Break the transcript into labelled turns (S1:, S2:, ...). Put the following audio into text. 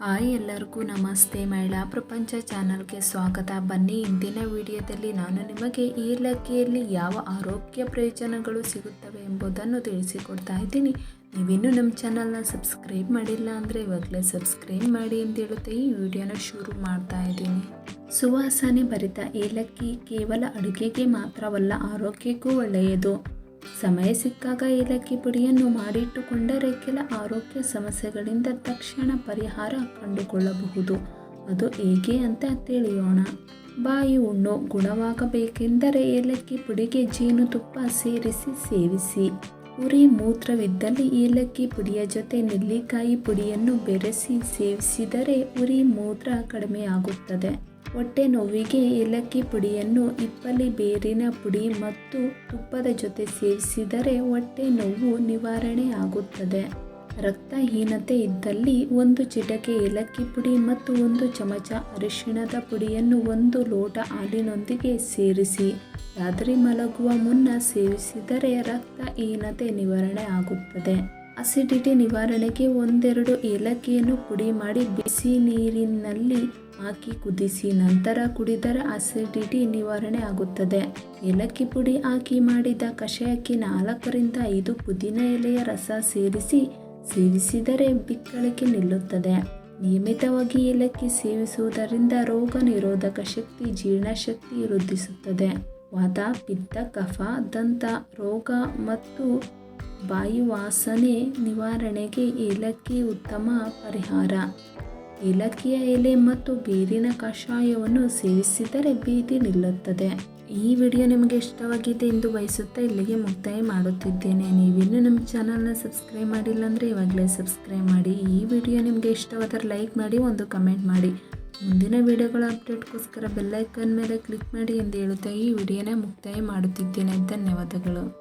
S1: Hi ಎಲ್ಲರಿಗೂ ನಮಸ್ತೆ ಮಹಿಳಾ ಪ್ರಪಂಚ ಚಾನಲ್ಗೆ ಸ್ವಾಗತ. ಬನ್ನಿ, ಇಂದಿನ ವಿಡಿಯೋದಲ್ಲಿ ನಾನು ನಿಮಗೆ ಏಲಕ್ಕಿಯಲ್ಲಿ ಯಾವ ಆರೋಗ್ಯ ಪ್ರಯೋಜನಗಳು ಸಿಗುತ್ತವೆ ಎಂಬುದನ್ನು ತಿಳಿಸಿಕೊಡ್ತಾ ಇದ್ದೀನಿ. ನೀವಿನ್ನೂ ನಮ್ಮ ಚಾನಲ್ನ ಸಬ್ಸ್ಕ್ರೈಬ್ ಮಾಡಿಲ್ಲ ಅಂದರೆ ಇವಾಗಲೇ ಸಬ್ಸ್ಕ್ರೈಬ್ ಮಾಡಿ ಅಂತ ಹೇಳುತ್ತೆ ಈ ವಿಡಿಯೋನ ಶುರು ಮಾಡ್ತಾ ಇದ್ದೀನಿ. ಸುವಾಸನೆ ಭರಿತ ಏಲಕ್ಕಿ ಕೇವಲ ಅಡುಗೆಗೆ ಮಾತ್ರವಲ್ಲ, ಆರೋಗ್ಯಕ್ಕೂ ಒಳ್ಳೆಯದು. ಸಮಯ ಸಿಕ್ಕಾಗ ಏಲಕ್ಕಿ ಪುಡಿಯನ್ನು ಮಾಡಿಟ್ಟುಕೊಂಡರೆ ಕೆಲ ಆರೋಗ್ಯ ಸಮಸ್ಯೆಗಳಿಂದ ತಕ್ಷಣ ಪರಿಹಾರ ಕಂಡುಕೊಳ್ಳಬಹುದು. ಅದು ಹೇಗೆ ಅಂತ ತಿಳಿಯೋಣ. ಬಾಯಿ ಹುಣ್ಣು ಗುಣವಾಗಬೇಕೆಂದರೆ ಏಲಕ್ಕಿ ಪುಡಿಗೆ ಜೇನುತುಪ್ಪ ಸೇರಿಸಿ ಸೇವಿಸಿ. ಉರಿ ಮೂತ್ರವಿದ್ದಲ್ಲಿ ಏಲಕ್ಕಿ ಪುಡಿಯ ಜೊತೆ ನೆಲ್ಲಿಕಾಯಿ ಪುಡಿಯನ್ನು ಬೆರೆಸಿ ಸೇವಿಸಿದರೆ ಉರಿ ಮೂತ್ರ ಕಡಿಮೆಯಾಗುತ್ತದೆ. ಹೊಟ್ಟೆ ನೋವಿಗೆ ಏಲಕ್ಕಿ ಪುಡಿಯನ್ನು ಇಪ್ಪಲಿ ಬೇರಿನ ಪುಡಿ ಮತ್ತು ತುಪ್ಪದ ಜೊತೆ ಸೇವಿಸಿದರೆ ಹೊಟ್ಟೆ ನೋವು ನಿವಾರಣೆ ಆಗುತ್ತದೆ. ರಕ್ತಹೀನತೆ ಇದ್ದಲ್ಲಿ ಒಂದು ಚಿಟಕೆ ಏಲಕ್ಕಿ ಪುಡಿ ಮತ್ತು ಒಂದು ಚಮಚ ಅರಿಶಿಣದ ಪುಡಿಯನ್ನು ಒಂದು ಲೋಟ ಹಾಲಿನೊಂದಿಗೆ ಸೇರಿಸಿ, ರಾತ್ರಿ ಮಲಗುವ ಮುನ್ನ ಸೇವಿಸಿದರೆ ರಕ್ತಹೀನತೆ ನಿವಾರಣೆ ಆಗುತ್ತದೆ. ಅಸಿಡಿಟಿ ನಿವಾರಣೆಗೆ ಒಂದೆರಡು ಏಲಕ್ಕಿಯನ್ನು ಪುಡಿ ಮಾಡಿ ಬಿಸಿ ನೀರಿನಲ್ಲಿ ಹಾಕಿ ಕುದಿಸಿ ನಂತರ ಕುಡಿದರೆ ಅಸಿಡಿಟಿ ನಿವಾರಣೆ ಆಗುತ್ತದೆ. ಏಲಕ್ಕಿ ಪುಡಿ ಹಾಕಿ ಮಾಡಿದ ಕಷಾಯಕ್ಕೆ ನಾಲ್ಕರಿಂದ ಐದು ಪುದೀನ ಎಲೆಯ ರಸ ಸೇರಿಸಿ, ಸೇವಿಸಿದರೆ ಬಿಕ್ಕಳಿಕೆ ನಿಲ್ಲುತ್ತದೆ. ನಿಯಮಿತವಾಗಿ ಏಲಕ್ಕಿ ಸೇವಿಸುವುದರಿಂದ ರೋಗ ನಿರೋಧಕ ಶಕ್ತಿ, ಜೀರ್ಣಶಕ್ತಿ ವೃದ್ಧಿಸುತ್ತದೆ. ವಾತ ಪಿತ್ತ, ಕಫ, ದಂತ, ರೋಗ ಮತ್ತು ಬಾಯಿ ವಾಸನೆ ನಿವಾರಣೆಗೆ ಏಲಕ್ಕಿ ಉತ್ತಮ ಪರಿಹಾರ. ಏಲಕ್ಕಿಯ ಎಲೆ ಮತ್ತು ಬೇರಿನ ಕಷಾಯವನ್ನು ಸೇವಿಸಿದರೆ ಬೀದಿ ನಿಲ್ಲುತ್ತದೆ. ಈ ವಿಡಿಯೋ ನಿಮಗೆ ಇಷ್ಟವಾಗಿದೆ ಎಂದು ಬಯಸುತ್ತಾ ಇಲ್ಲಿಗೆ ಮುಕ್ತಾಯ ಮಾಡುತ್ತಿದ್ದೇನೆ. ನೀವಿನ್ನೂ ನಮ್ಮ ಚಾನಲ್ನ ಸಬ್ಸ್ಕ್ರೈಬ್ ಮಾಡಿಲ್ಲ ಅಂದರೆ ಇವಾಗಲೇ ಸಬ್ಸ್ಕ್ರೈಬ್ ಮಾಡಿ. ಈ ವಿಡಿಯೋ ನಿಮಗೆ ಇಷ್ಟವಾದರೆ ಲೈಕ್ ಮಾಡಿ, ಒಂದು ಕಮೆಂಟ್ ಮಾಡಿ. ಮುಂದಿನ ವಿಡಿಯೋಗಳ ಅಪ್ಡೇಟ್ಗೋಸ್ಕರ ಬೆಲ್ಲೈಕನ್ ಮೇಲೆ ಕ್ಲಿಕ್ ಮಾಡಿ ಎಂದು ಹೇಳುತ್ತಾ ಈ ವಿಡಿಯೋನ ಮುಕ್ತಾಯ ಮಾಡುತ್ತಿದ್ದೇನೆ. ಧನ್ಯವಾದಗಳು.